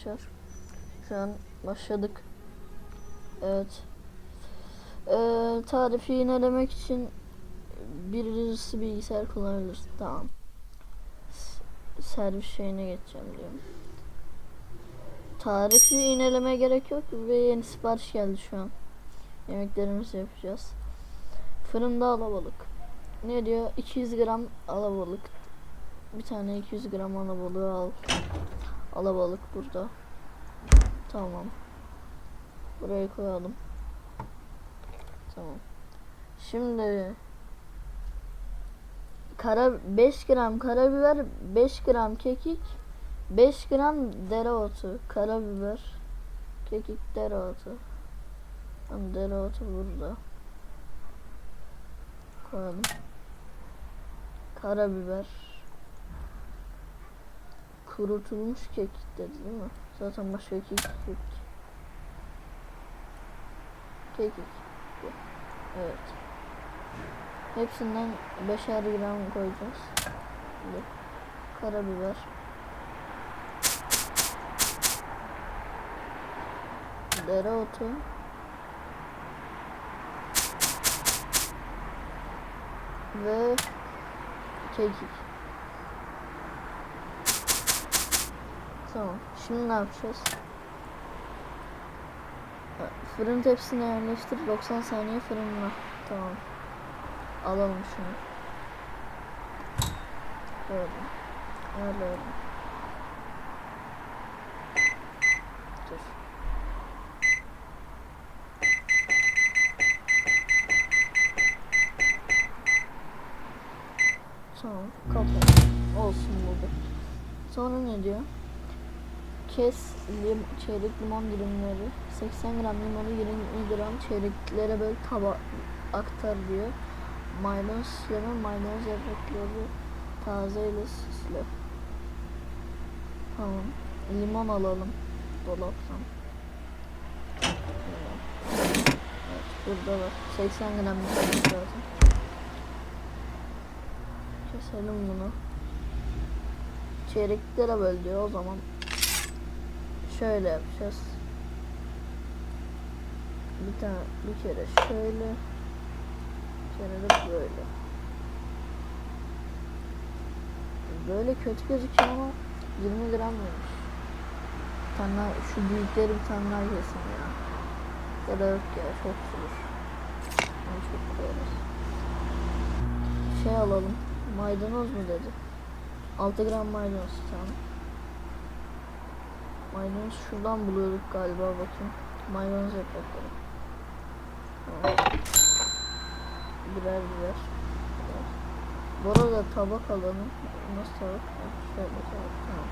arkadaşlar. Şu an başladık. Evet. Ee, tarifi yinelemek için birisi bilgisayar kullanılır. Tamam. Servis şeyine geçeceğim diyorum. Tarifi yineleme gerek yok ve yeni sipariş geldi şu an. Yemeklerimizi yapacağız. Fırında alabalık. Ne diyor? 200 gram alabalık. Bir tane 200 gram alabalığı al. Alabalık burada. Tamam. Buraya koyalım. Tamam. Şimdi kara 5 gram karabiber, 5 gram kekik, 5 gram dereotu, karabiber, kekik, dereotu. Tamam, dereotu burada. Koyalım. Karabiber. Kurutulmuş kekik dedi değil mi? Zaten başka kekik yok. ki. Bu. Evet. Hepsinden beşer gram koyacağız. Şimdi karabiber. Dereotu. Ve kekik. Tamam. Şimdi ne yapacağız? Fırın tepsisine yerleştir. 90 saniye fırınla. Tamam. Alalım şunu. Böyle. Ayarlayalım. Dur. Tamam. Kapat. Olsun bu. Sonra ne diyor? Kes lim, çeyrek limon dilimleri. 80 gram limonu 20 gram çeyreklere böyle taba aktar diyor. Maydanoz süsleme, maydanoz yaprakları taze ile süsle. Tamam. Limon alalım dolaptan. Evet, burada var. 80 gram limon zaten. Keselim bunu. Çeyreklere böl diyor o zaman şöyle yapacağız. Bir tane bir kere şöyle bir kere de böyle. Böyle kötü gözüküyor ama 20 gram demiş. Bir tane şu büyükleri bir tane daha yesin ya. Ya da yok ya çok sürür. Onu çok koyarız. Şey alalım. Maydanoz mu dedi? 6 gram maydanoz tamam. Maydanoz şuradan buluyorduk galiba bakayım. Maydanoz yaprakları. Birer birer. Bu arada tabak alalım. Nasıl tabak? Şöyle tabak. Tamam.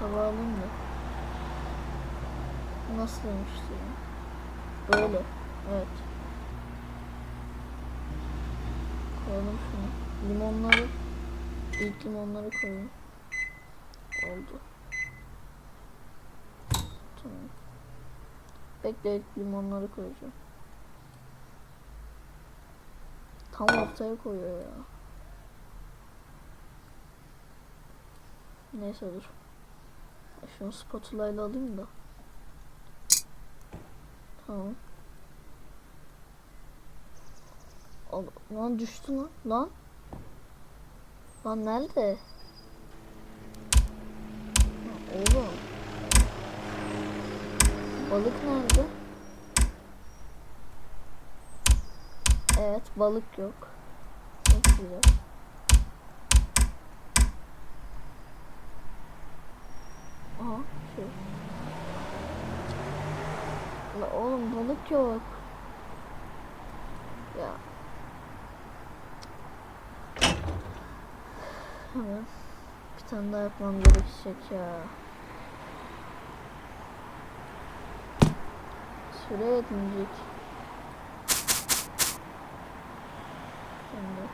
Tabağı alayım da. Nasıl demişti ya? Böyle. Evet. Koyalım şunu. Limonları ilk limonları koyayım. Oldu. Tamam. Bekle limonları koyacağım. Tam ortaya koyuyor ya. Neyse dur. Şunu spatula ile alayım da. Tamam. Al, lan düştü lan. Lan. Lan nerede? Oğlum. Balık nerede? Evet balık yok. Çok güzel. Aha şey. La oğlum balık yok. Ya. Bir tane daha yapmam gerekecek ya. Süre yetmeyecek. Şimdi.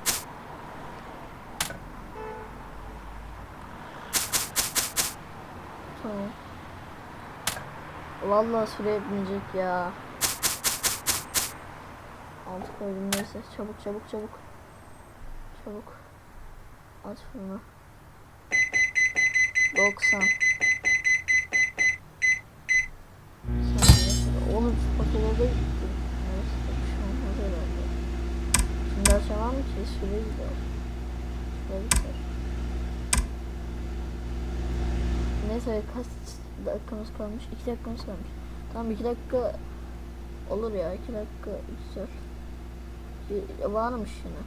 Tamam. Vallahi süre yetmeyecek ya. Altı koydum neyse. Çabuk çabuk çabuk. Çabuk. At fırına. 90. gittim. Neyse bir şey olmaz herhalde. Şimdi açamam ki süre gider. Süre. Neyse kaç dakikamız kalmış? 2 dakikamız kalmış. Tamam 2 dakika olur ya 2 dakika güzel. Varmış yine.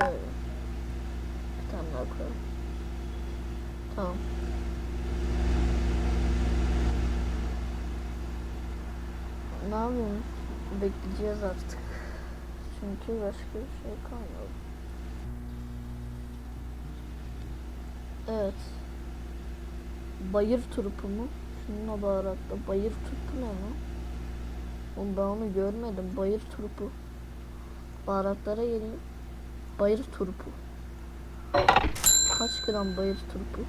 Şöyle. Daha koyalım. Tamam. Ne yapayım? Bekleyeceğiz artık. Çünkü başka bir şey kalmadı. Evet. Bayır turpu mu? Şununla baharatta. Bayır turpu ne lan? Oğlum ben onu görmedim. Bayır turpu. Baharatlara geliyor. Bayır turpu. Kaç gram bayır turpu?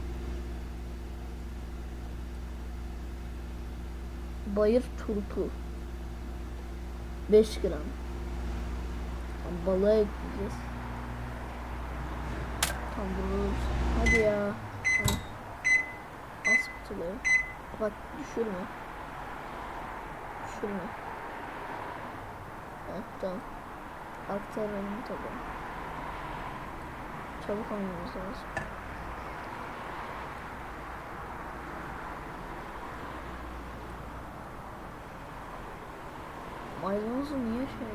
Bayır turpu. 5 gram. Tam balığa ekleyeceğiz. Tam bunu Hadi ya. Ha. Az kutuları. Bak düşürme. Düşürme. Ha, tamam. Aktaralım tabii. Çabuk olmamız lazım. Maydanozu niye şey?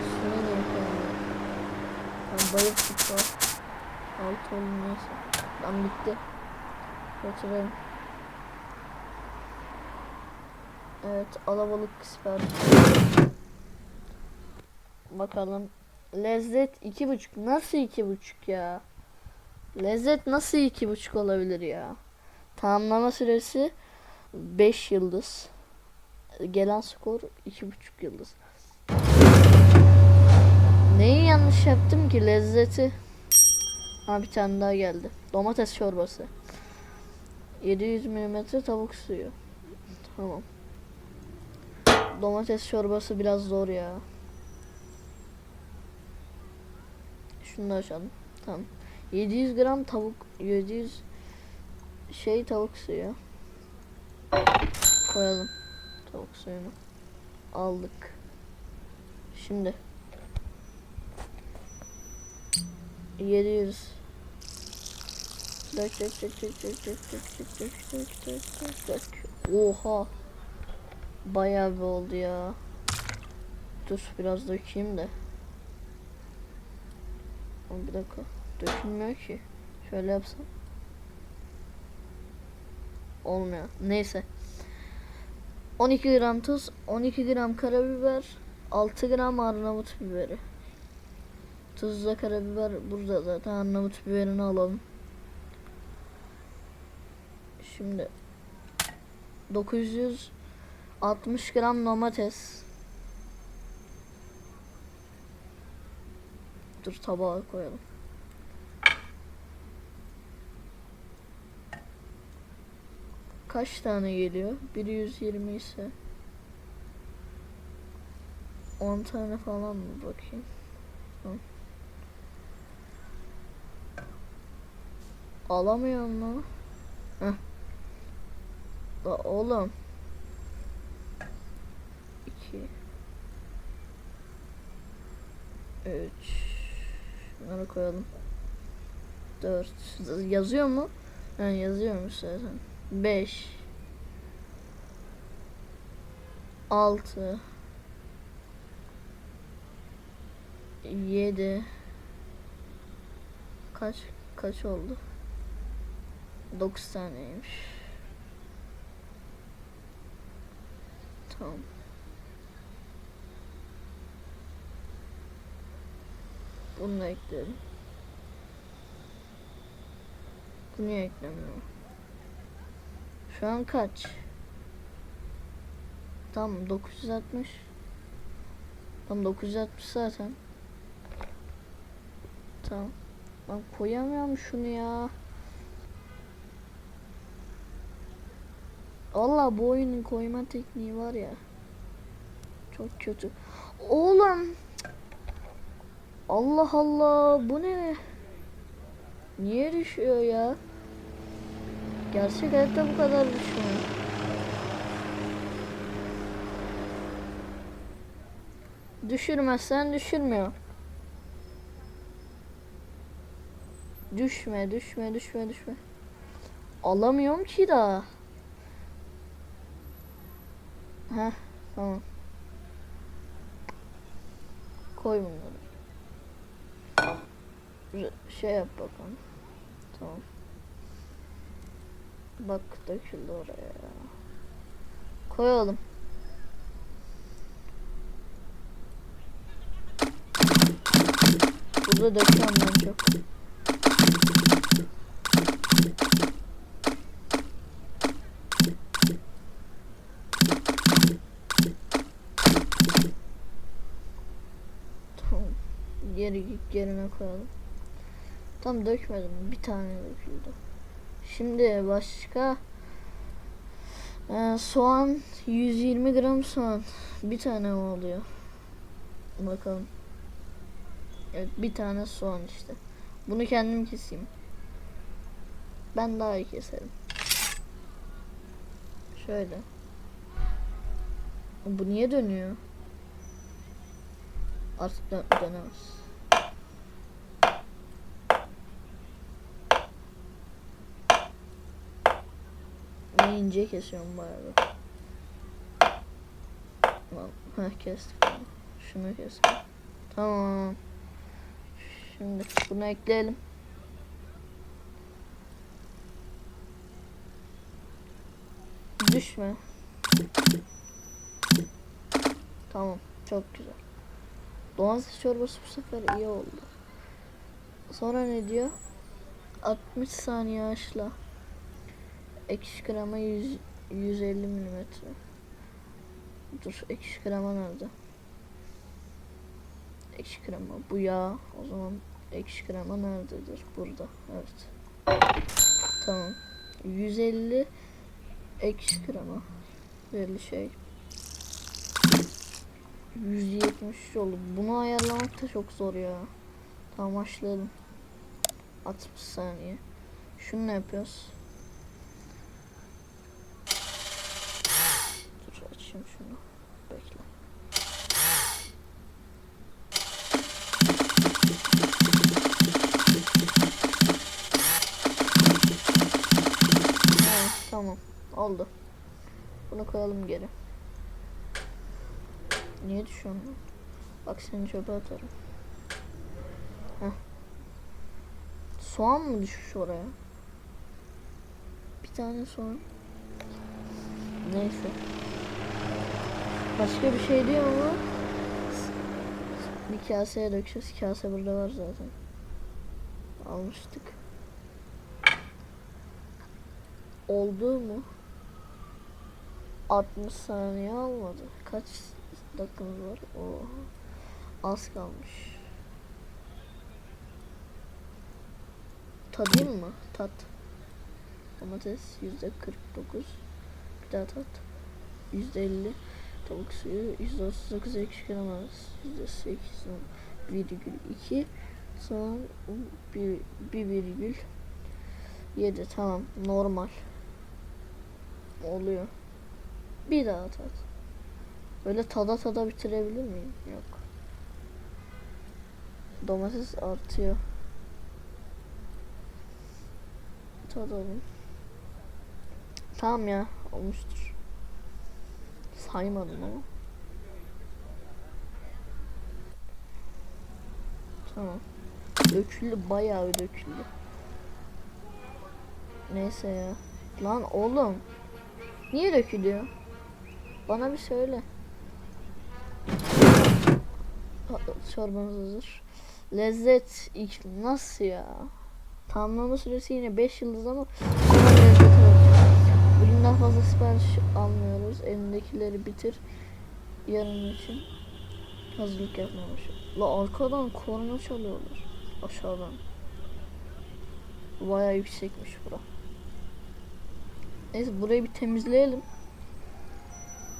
Üstüne de yapalım. Ben bayıp. Altı oldu neyse. Lan bitti. Götürelim. Evet alabalık sipariş. Bakalım. Lezzet iki buçuk. Nasıl iki buçuk ya? Lezzet nasıl iki buçuk olabilir ya? Tamamlama süresi 5 yıldız. Gelen skor iki buçuk yıldız. Neyi yanlış yaptım ki lezzeti? Ha bir tane daha geldi. Domates çorbası. 700 mm tavuk suyu. Tamam. Domates çorbası biraz zor ya. Şunu da açalım. Tamam. 700 gram tavuk 700 şey tavuk suyu. Koyalım. Tavuk suyunu. Aldık. Şimdi 700 Dök dök dök dök dök dök dök dök dök dök dök dök Oha Bayağı bir oldu ya Dur biraz dökeyim de Bir dakika. Dökülmüyor ki. Şöyle yapsam. Olmuyor. Neyse. 12 gram tuz 12 gram karabiber 6 gram arnavut biberi. Tuzla karabiber burada zaten. Arnavut biberini alalım. Şimdi 960 gram domates. Dur tabağa koyalım. Kaç tane geliyor? Biri 120 ise 10 tane falan mı bakayım? Alamıyorum mu? Heh. Oğlum. 2 3 Bunları koyalım. 4 Yazıyor mu? Ha yazıyormuş zaten. 5 6 7 Kaç kaç oldu? 9 taneymiş. Tamam. Bunu ekledim. Bu niye eklemiyor? Şu an kaç? Tamam 960. Tamam 960 zaten. Tamam. Ben koyamıyorum şunu ya. Allah bu oyunun koyma tekniği var ya. Çok kötü. Oğlum. Allah Allah bu ne? Niye düşüyor ya? Gerçek hayatta bu kadar düşmüyor. Düşürmezsen düşürmüyor. Düşme, düşme, düşme, düşme. Alamıyorum ki daha. Heh, tamam. Koy bunları. Şey yap bakalım. Tamam. Bak döküldü oraya ya. Koyalım. Burada döküyorum ben çok. Tamam. Geri yerine koyalım. Tam dökmedim. Bir tane döküldü. Şimdi başka Ee, soğan 120 gram soğan. Bir tane mi oluyor? Bakalım. Evet bir tane soğan işte. Bunu kendim keseyim. Ben daha iyi keserim. Şöyle. Bu niye dönüyor? Artık dö dönemez. Ben ince kesiyorum bayağı. Heh kestik. Şunu kestik. Tamam. Şimdi bunu ekleyelim. Düşme. Tamam. Çok güzel. Domates çorbası bu sefer iyi oldu. Sonra ne diyor? 60 saniye haşla. Ekşi krema 100, 150 milimetre. Dur ekşi krema nerede? Ekşi krema bu yağ. O zaman ekşi krema nerededir? Burada. Evet. Tamam. 150 ekşi krema. 150 şey. 170 oldu. Bunu ayarlamak da çok zor ya. Tamam başlayalım. 60 saniye. Şunu ne yapıyoruz? Açayım şunu. Bekle. Ha, tamam. Oldu. Bunu koyalım geri. Niye düşüyorsun? Bak seni çöpe atarım. Heh. Soğan mı düşmüş oraya? Bir tane soğan. Neyse. Başka bir şey diyor mu? Bir kaseye dökeceğiz. Kase burada var zaten. Almıştık. Oldu mu? 60 saniye almadı. Kaç dakikamız var? Oo. Az kalmış. Tadayım mı? Tat. Domates yüzde 49. Bir daha tat. Yüzde 50. Tavuk suyu yüzde 39 ekşi kremaz. Yüzde 8 virgül 2. Soğan bir, bir virgül 7 tamam normal. Oluyor. Bir daha tat. Böyle tada tada bitirebilir miyim? Yok. Domates artıyor. Tadalım. Tamam ya olmuştur. Saymadım ama. Tamam. Döküldü bayağı döküldü. Neyse ya. Lan oğlum. Niye dökülüyor? Bana bir söyle. Ha, Çorbamız hazır. Lezzet nasıl ya? Tamamlama süresi yine 5 yıldız ama. Bugünden fazla sipariş almıyoruz. Elindekileri bitir. Yarın için hazırlık başlıyor. La arkadan korna çalıyorlar. Aşağıdan. Bayağı yüksekmiş bura. Neyse burayı bir temizleyelim.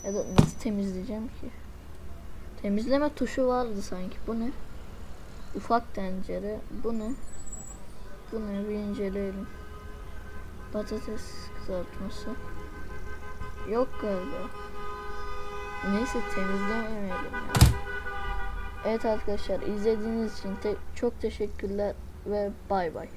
Ya da nasıl temizleyeceğim ki? Temizleme tuşu vardı sanki. Bu ne? Ufak tencere. Bu ne? Bu ne? Bir inceleyelim. Patates kızartması. Yok galiba. Neyse temizlemeyelim ya. Evet arkadaşlar izlediğiniz için te- çok teşekkürler ve bay bay.